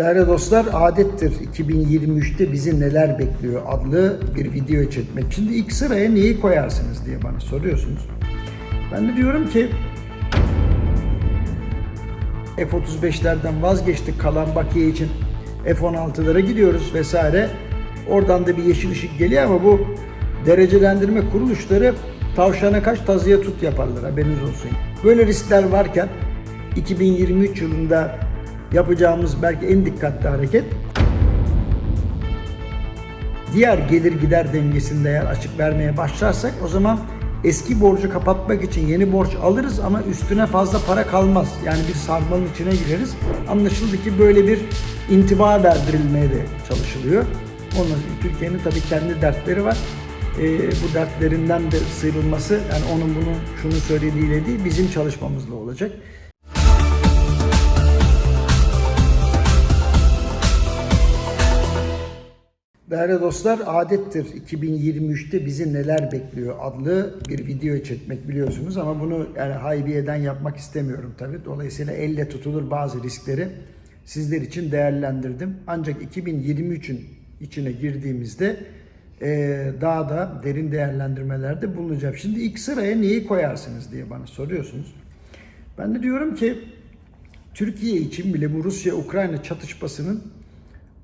Değerli dostlar, adettir 2023'te bizi neler bekliyor adlı bir video çekmek. Şimdi ilk sıraya neyi koyarsınız diye bana soruyorsunuz. Ben de diyorum ki F-35'lerden vazgeçtik kalan bakiye için F-16'lara gidiyoruz vesaire. Oradan da bir yeşil ışık geliyor ama bu derecelendirme kuruluşları tavşana kaç tazıya tut yaparlar haberiniz olsun. Böyle riskler varken 2023 yılında yapacağımız belki en dikkatli hareket diğer gelir gider dengesinde eğer açık vermeye başlarsak o zaman eski borcu kapatmak için yeni borç alırız ama üstüne fazla para kalmaz. Yani bir sarmalın içine gireriz. Anlaşıldı ki böyle bir intiba verdirilmeye de çalışılıyor. Onun Türkiye'nin tabii kendi dertleri var. Ee, bu dertlerinden de sıyrılması yani onun bunu şunu söylediğiyle değil bizim çalışmamızla olacak. Değerli dostlar, adettir 2023'te bizi neler bekliyor adlı bir video çekmek biliyorsunuz ama bunu yani haybiyeden yapmak istemiyorum tabii. Dolayısıyla elle tutulur bazı riskleri sizler için değerlendirdim. Ancak 2023'ün içine girdiğimizde eee, daha da derin değerlendirmelerde bulunacağım. Şimdi ilk sıraya neyi koyarsınız diye bana soruyorsunuz. Ben de diyorum ki Türkiye için bile bu Rusya-Ukrayna çatışmasının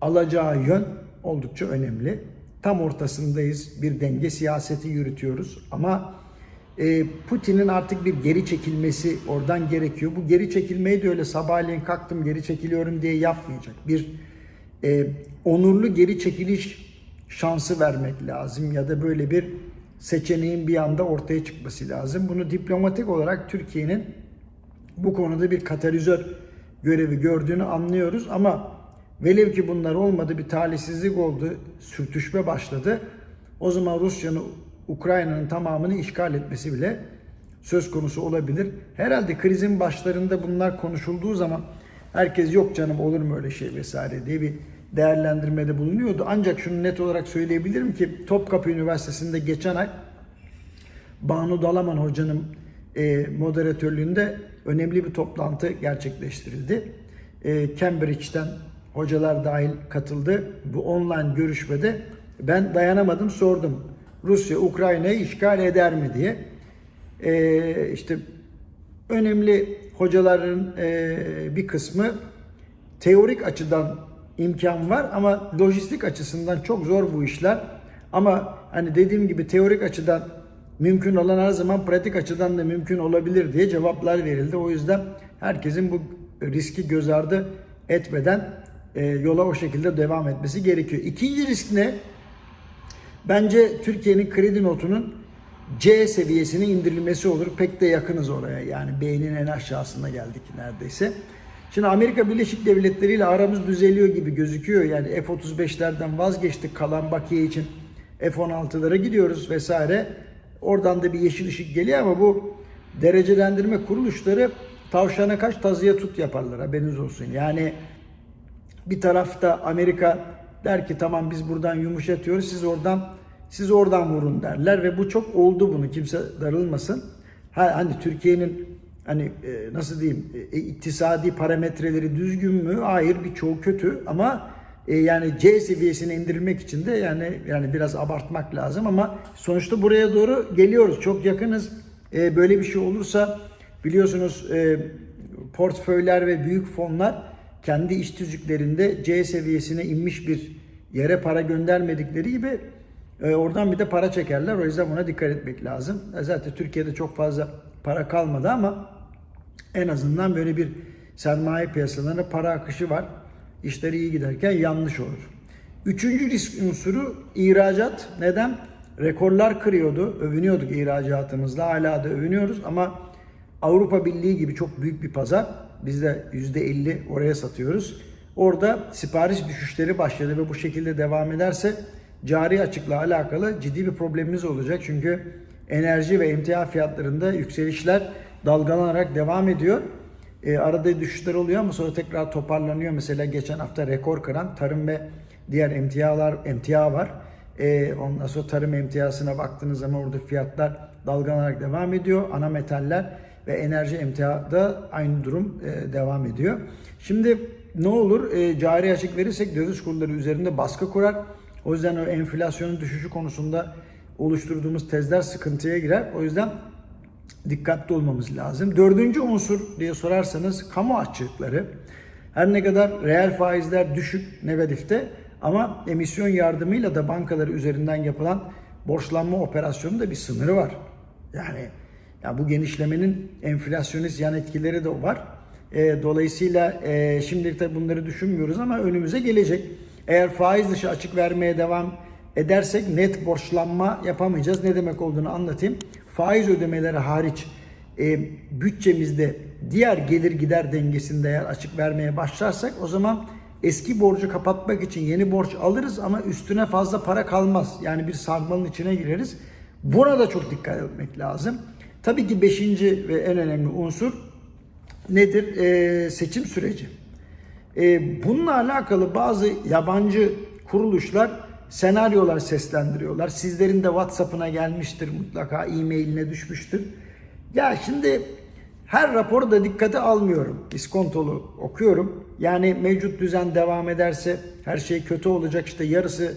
alacağı yön oldukça önemli. Tam ortasındayız. Bir denge siyaseti yürütüyoruz ama e, Putin'in artık bir geri çekilmesi oradan gerekiyor. Bu geri çekilmeyi de öyle sabahleyin kalktım geri çekiliyorum diye yapmayacak. Bir e, onurlu geri çekiliş şansı vermek lazım ya da böyle bir seçeneğin bir anda ortaya çıkması lazım. Bunu diplomatik olarak Türkiye'nin bu konuda bir katalizör görevi gördüğünü anlıyoruz ama velev ki bunlar olmadı bir talihsizlik oldu, sürtüşme başladı. O zaman Rusya'nın Ukrayna'nın tamamını işgal etmesi bile söz konusu olabilir. Herhalde krizin başlarında bunlar konuşulduğu zaman herkes yok canım olur mu öyle şey vesaire diye bir değerlendirmede bulunuyordu. Ancak şunu net olarak söyleyebilirim ki Topkapı Üniversitesi'nde geçen ay Banu Dalaman hocanın e, moderatörlüğünde önemli bir toplantı gerçekleştirildi. E, Cambridge'den hocalar dahil katıldı. Bu online görüşmede ben dayanamadım sordum. Rusya Ukrayna'yı işgal eder mi diye. E, işte önemli hocaların e, bir kısmı teorik açıdan imkan var ama lojistik açısından çok zor bu işler. Ama hani dediğim gibi teorik açıdan mümkün olan her zaman pratik açıdan da mümkün olabilir diye cevaplar verildi. O yüzden herkesin bu riski göz ardı etmeden e, yola o şekilde devam etmesi gerekiyor. İkinci risk ne? Bence Türkiye'nin kredi notunun C seviyesine indirilmesi olur. Pek de yakınız oraya. Yani B'nin en aşağısına geldik neredeyse. Şimdi Amerika Birleşik Devletleri ile aramız düzeliyor gibi gözüküyor. Yani F-35'lerden vazgeçtik kalan bakiye için F-16'lara gidiyoruz vesaire. Oradan da bir yeşil ışık geliyor ama bu derecelendirme kuruluşları tavşana kaç tazıya tut yaparlar haberiniz olsun. Yani bir tarafta Amerika der ki tamam biz buradan yumuşatıyoruz siz oradan siz oradan vurun derler ve bu çok oldu bunu kimse darılmasın. Ha, hani Türkiye'nin hani e, nasıl diyeyim e, iktisadi parametreleri düzgün mü? Hayır birçoğu kötü ama e, yani C seviyesine indirilmek için de yani yani biraz abartmak lazım ama sonuçta buraya doğru geliyoruz. Çok yakınız. E, böyle bir şey olursa biliyorsunuz e, portföyler ve büyük fonlar kendi iş tüzüklerinde C seviyesine inmiş bir yere para göndermedikleri gibi e, oradan bir de para çekerler. O yüzden buna dikkat etmek lazım. E, zaten Türkiye'de çok fazla para kalmadı ama en azından böyle bir sermaye piyasalarına para akışı var. İşleri iyi giderken yanlış olur. Üçüncü risk unsuru ihracat. Neden? Rekorlar kırıyordu. Övünüyorduk ihracatımızla. Hala da övünüyoruz ama Avrupa Birliği gibi çok büyük bir pazar. Biz de %50 oraya satıyoruz. Orada sipariş düşüşleri başladı ve bu şekilde devam ederse cari açıkla alakalı ciddi bir problemimiz olacak. Çünkü enerji ve emtia fiyatlarında yükselişler dalgalanarak devam ediyor. E, arada düşüşler oluyor ama sonra tekrar toparlanıyor. Mesela geçen hafta rekor kıran tarım ve diğer emtialar emtia var. E, ondan sonra tarım emtiasına baktığınız zaman orada fiyatlar dalgalanarak devam ediyor. Ana metaller ve enerji emtiada aynı durum e, devam ediyor. Şimdi ne olur? E, cari açık verirsek döviz kurları üzerinde baskı kurar. O yüzden o enflasyonun düşüşü konusunda oluşturduğumuz tezler sıkıntıya girer. O yüzden dikkatli olmamız lazım. Dördüncü unsur diye sorarsanız kamu açıkları. Her ne kadar reel faizler düşük, negatifte ama emisyon yardımıyla da bankaları üzerinden yapılan borçlanma operasyonunda bir sınırı var. Yani ya bu genişlemenin enflasyonist yan etkileri de var. E, dolayısıyla e, şimdilik tabii bunları düşünmüyoruz ama önümüze gelecek. Eğer faiz dışı açık vermeye devam edersek net borçlanma yapamayacağız. Ne demek olduğunu anlatayım. Faiz ödemeleri hariç e, bütçemizde diğer gelir gider dengesinde eğer açık vermeye başlarsak o zaman eski borcu kapatmak için yeni borç alırız ama üstüne fazla para kalmaz. Yani bir sarmalın içine gireriz. Buna da çok dikkat etmek lazım. Tabii ki beşinci ve en önemli unsur nedir? E, seçim süreci. E, bununla alakalı bazı yabancı kuruluşlar senaryolar seslendiriyorlar. Sizlerin de WhatsApp'ına gelmiştir mutlaka, e-mailine düşmüştür. Ya şimdi her raporu da dikkate almıyorum. İskontolu okuyorum. Yani mevcut düzen devam ederse her şey kötü olacak. İşte yarısı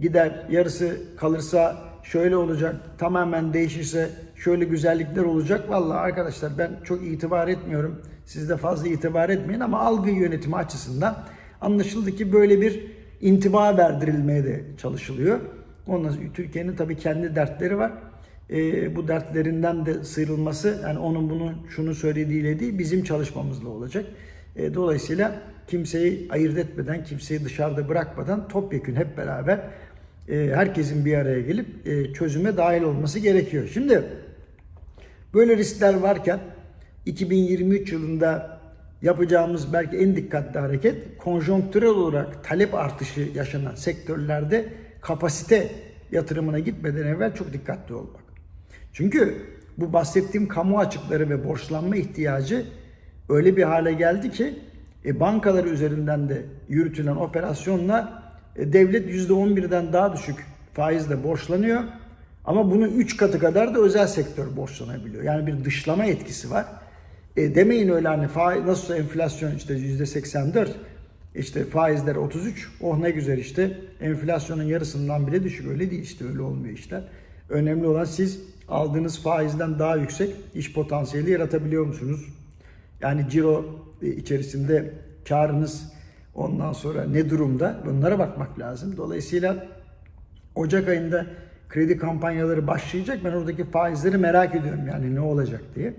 gider, yarısı kalırsa şöyle olacak. Tamamen değişirse şöyle güzellikler olacak. Vallahi arkadaşlar ben çok itibar etmiyorum. Siz de fazla itibar etmeyin ama algı yönetimi açısından anlaşıldı ki böyle bir intiba verdirilmeye de çalışılıyor. Ondan Türkiye'nin tabii kendi dertleri var. E, bu dertlerinden de sıyrılması yani onun bunun şunu söylediğiyle değil bizim çalışmamızla olacak. E, dolayısıyla kimseyi ayırt etmeden, kimseyi dışarıda bırakmadan topyekün hep beraber herkesin bir araya gelip e, çözüme dahil olması gerekiyor. Şimdi böyle riskler varken 2023 yılında yapacağımız belki en dikkatli hareket konjonktürel olarak talep artışı yaşanan sektörlerde kapasite yatırımına gitmeden evvel çok dikkatli olmak. Çünkü bu bahsettiğim kamu açıkları ve borçlanma ihtiyacı öyle bir hale geldi ki e, bankalar üzerinden de yürütülen operasyonla e, devlet %11'den daha düşük faizle borçlanıyor. Ama bunun 3 katı kadar da özel sektör borçlanabiliyor. Yani bir dışlama etkisi var. E, demeyin öyle hani faiz, nasılsa enflasyon işte %84 işte faizler 33 oh ne güzel işte enflasyonun yarısından bile düşük öyle değil işte öyle olmuyor işler. Önemli olan siz aldığınız faizden daha yüksek iş potansiyeli yaratabiliyor musunuz? Yani ciro e, içerisinde karınız ondan sonra ne durumda bunlara bakmak lazım. Dolayısıyla Ocak ayında kredi kampanyaları başlayacak. Ben oradaki faizleri merak ediyorum yani ne olacak diye.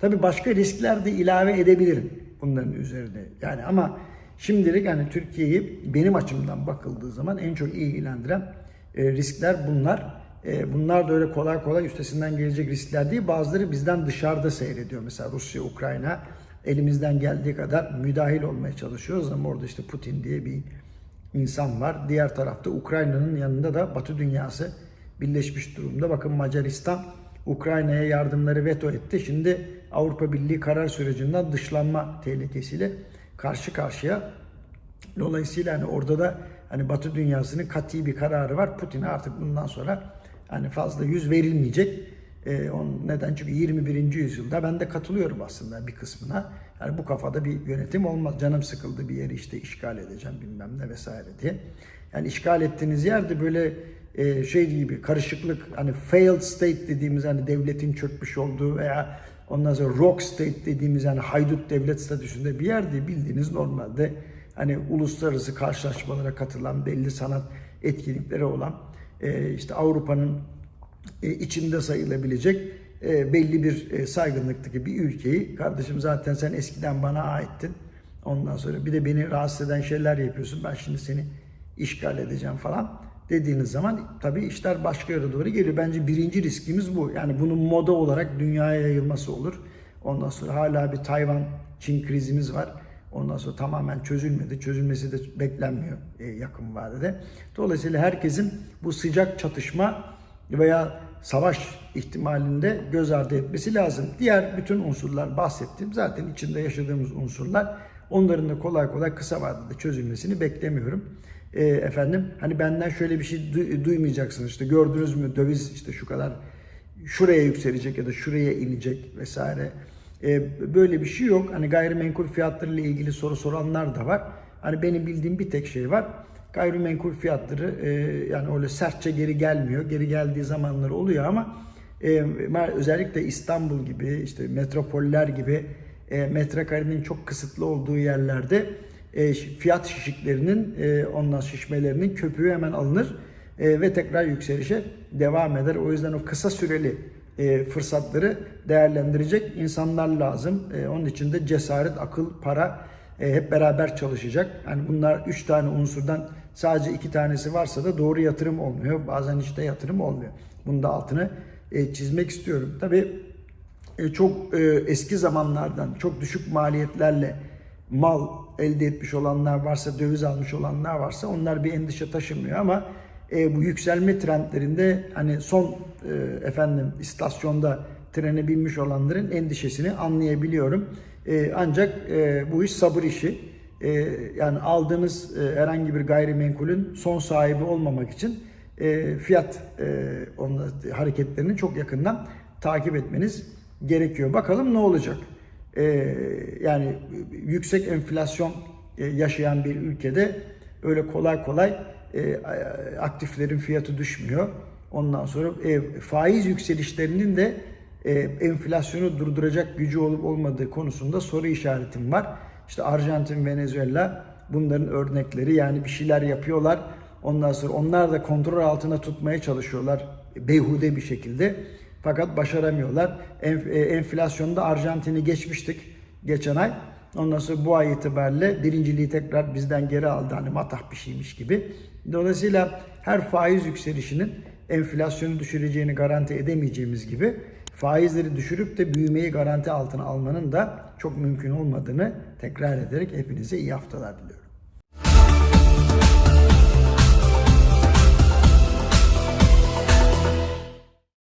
Tabii başka riskler de ilave edebilirim bunların üzerine. Yani ama şimdilik yani Türkiye'yi benim açımdan bakıldığı zaman en çok ilgilendiren e, riskler bunlar. E, bunlar da öyle kolay kolay üstesinden gelecek riskler değil. Bazıları bizden dışarıda seyrediyor. Mesela Rusya, Ukrayna elimizden geldiği kadar müdahil olmaya çalışıyoruz ama orada işte Putin diye bir insan var. Diğer tarafta Ukrayna'nın yanında da Batı dünyası birleşmiş durumda. Bakın Macaristan Ukrayna'ya yardımları veto etti. Şimdi Avrupa Birliği karar sürecinden dışlanma tehlikesiyle karşı karşıya. Dolayısıyla hani orada da hani Batı dünyasının kat'i bir kararı var. Putin'e artık bundan sonra hani fazla yüz verilmeyecek. Ee, onun neden? Çünkü 21. yüzyılda ben de katılıyorum aslında bir kısmına. Yani bu kafada bir yönetim olmaz. Canım sıkıldı bir yeri işte işgal edeceğim bilmem ne vesaire diye. Yani işgal ettiğiniz yerde böyle e, şey gibi karışıklık hani failed state dediğimiz hani devletin çökmüş olduğu veya ondan sonra rock state dediğimiz yani haydut devlet statüsünde bir yer bildiğiniz normalde hani uluslararası karşılaşmalara katılan belli sanat etkinlikleri olan e, işte Avrupa'nın e, içinde sayılabilecek e, belli bir e, saygınlıktaki bir ülkeyi kardeşim zaten sen eskiden bana aittin. Ondan sonra bir de beni rahatsız eden şeyler yapıyorsun. Ben şimdi seni işgal edeceğim falan dediğiniz zaman tabii işler başka yere doğru geliyor. Bence birinci riskimiz bu. Yani bunun moda olarak dünyaya yayılması olur. Ondan sonra hala bir Tayvan Çin krizimiz var. Ondan sonra tamamen çözülmedi. Çözülmesi de beklenmiyor e, yakın vadede. Dolayısıyla herkesin bu sıcak çatışma veya savaş ihtimalinde göz ardı etmesi lazım. Diğer bütün unsurlar bahsettiğim zaten içinde yaşadığımız unsurlar. Onların da kolay kolay kısa vadede çözülmesini beklemiyorum. E, efendim hani benden şöyle bir şey du- duymayacaksınız işte gördünüz mü döviz işte şu kadar şuraya yükselecek ya da şuraya inecek vesaire. E, böyle bir şey yok. Hani gayrimenkul fiyatları ile ilgili soru soranlar da var. Hani benim bildiğim bir tek şey var. Gayrimenkul fiyatları e, yani öyle sertçe geri gelmiyor. Geri geldiği zamanlar oluyor ama e, özellikle İstanbul gibi işte metropoller gibi e, metrekarenin çok kısıtlı olduğu yerlerde e, fiyat şişiklerinin e, ondan şişmelerinin köpüğü hemen alınır e, ve tekrar yükselişe devam eder. O yüzden o kısa süreli e, fırsatları değerlendirecek insanlar lazım. E, onun için de cesaret, akıl, para e, hep beraber çalışacak. Yani bunlar üç tane unsurdan sadece iki tanesi varsa da doğru yatırım olmuyor. Bazen de yatırım olmuyor. Bunun da altını e, çizmek istiyorum. Tabii e, çok e, eski zamanlardan çok düşük maliyetlerle mal elde etmiş olanlar varsa, döviz almış olanlar varsa onlar bir endişe taşımıyor ama e, bu yükselme trendlerinde hani son e, efendim istasyonda trene binmiş olanların endişesini anlayabiliyorum. E, ancak e, bu iş sabır işi. E, yani aldığınız e, herhangi bir gayrimenkulün son sahibi olmamak için e, fiyat e, onun hareketlerini çok yakından takip etmeniz gerekiyor. Bakalım ne olacak? E, yani yüksek enflasyon e, yaşayan bir ülkede öyle kolay kolay e, aktiflerin fiyatı düşmüyor. Ondan sonra e, faiz yükselişlerinin de e, enflasyonu durduracak gücü olup olmadığı konusunda soru işaretim var. İşte Arjantin, Venezuela bunların örnekleri yani bir şeyler yapıyorlar. Ondan sonra onlar da kontrol altına tutmaya çalışıyorlar beyhude bir şekilde. Fakat başaramıyorlar. Enf- e, enflasyonda Arjantin'i geçmiştik geçen ay. Ondan sonra bu ay itibariyle birinciliği tekrar bizden geri aldı. Hani matah bir şeymiş gibi. Dolayısıyla her faiz yükselişinin enflasyonu düşüreceğini garanti edemeyeceğimiz gibi faizleri düşürüp de büyümeyi garanti altına almanın da çok mümkün olmadığını tekrar ederek hepinize iyi haftalar diliyorum.